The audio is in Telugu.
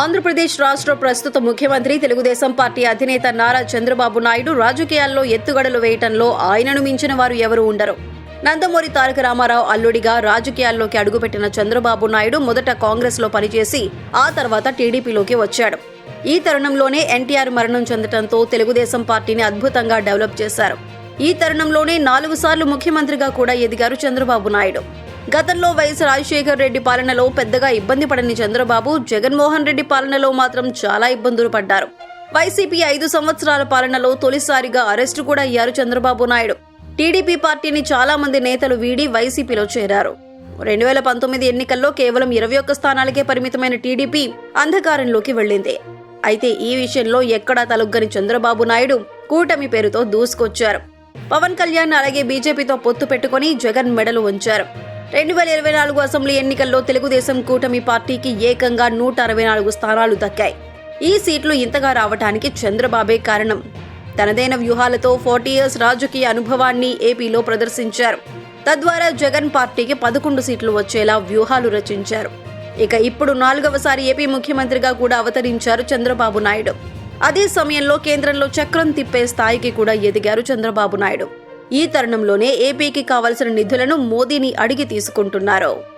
ఆంధ్రప్రదేశ్ రాష్ట్ర ప్రస్తుత ముఖ్యమంత్రి తెలుగుదేశం పార్టీ అధినేత నారా చంద్రబాబు నాయుడు రాజకీయాల్లో ఎత్తుగడలు వేయటంలో ఆయనను మించిన వారు ఎవరు ఉండరు. నందమూరి తారక రామారావు అల్లుడిగా రాజకీయాల్లోకి అడుగుపెట్టిన చంద్రబాబు నాయుడు మొదట కాంగ్రెస్లో పనిచేసి ఆ తర్వాత టీడీపీలోకి వచ్చాడు. ఈ తరుణంలోనే ఎన్టీఆర్ మరణం చెందడంతో తెలుగుదేశం పార్టీని అద్భుతంగా డెవలప్ చేశారు. ఈ తరుణంలోనే నాలుగు సార్లు ముఖ్యమంత్రిగా కూడా ఎదిగారు చంద్రబాబు నాయుడు. గతంలో వైఎస్ రాజశేఖర్ రెడ్డి పాలనలో పెద్దగా ఇబ్బంది పడని చంద్రబాబు జగన్మోహన్ రెడ్డి పాలనలో మాత్రం చాలా ఇబ్బందులు పడ్డారు. వైసీపీ ఐదు సంవత్సరాల పాలనలో తొలిసారిగా అరెస్టు కూడా అయ్యారు చంద్రబాబు నాయుడు. టీడీపీ పార్టీని చాలా మంది నేతలు వీడి వైసీపీలో చేరారు. రెండు వేల పంతొమ్మిది ఎన్నికల్లో కేవలం ఇరవై ఒక్క స్థానాలకే పరిమితమైన టీడీపీ అంధకారంలోకి వెళ్ళింది. అయితే ఈ విషయంలో ఎక్కడా తలొగ్గని చంద్రబాబు నాయుడు కూటమి పేరుతో దూసుకొచ్చారు. పవన్ కళ్యాణ్ అలాగే బీజేపీతో పొత్తు పెట్టుకుని జగన్ మెడలు ఉంచారు రెండు వేల ఇరవై నాలుగు అసెంబ్లీ ఎన్నికల్లో తెలుగుదేశం కూటమి పార్టీకి ఏకంగా నూట అరవై నాలుగు స్థానాలు దక్కాయి. ఈ సీట్లు ఇంతగా రావటానికి చంద్రబాబే కారణం. తనదైన వ్యూహాలతో ఫార్టీ ఇయర్స్ రాజకీయ అనుభవాన్ని ఏపీలో ప్రదర్శించారు. తద్వారా జగన్ పార్టీకి పదకొండు సీట్లు వచ్చేలా వ్యూహాలు రచించారు. ఇక ఇప్పుడు నాలుగవసారి ఏపీ ముఖ్యమంత్రిగా కూడా అవతరించారు చంద్రబాబు నాయుడు. అదే సమయంలో కేంద్రంలో చక్రం తిప్పే స్థాయికి కూడా ఎదిగారు చంద్రబాబు నాయుడు. ఈ తరుణంలోనే ఏపీకి కావలసిన నిధులను మోదీని అడిగి తీసుకుంటున్నారు.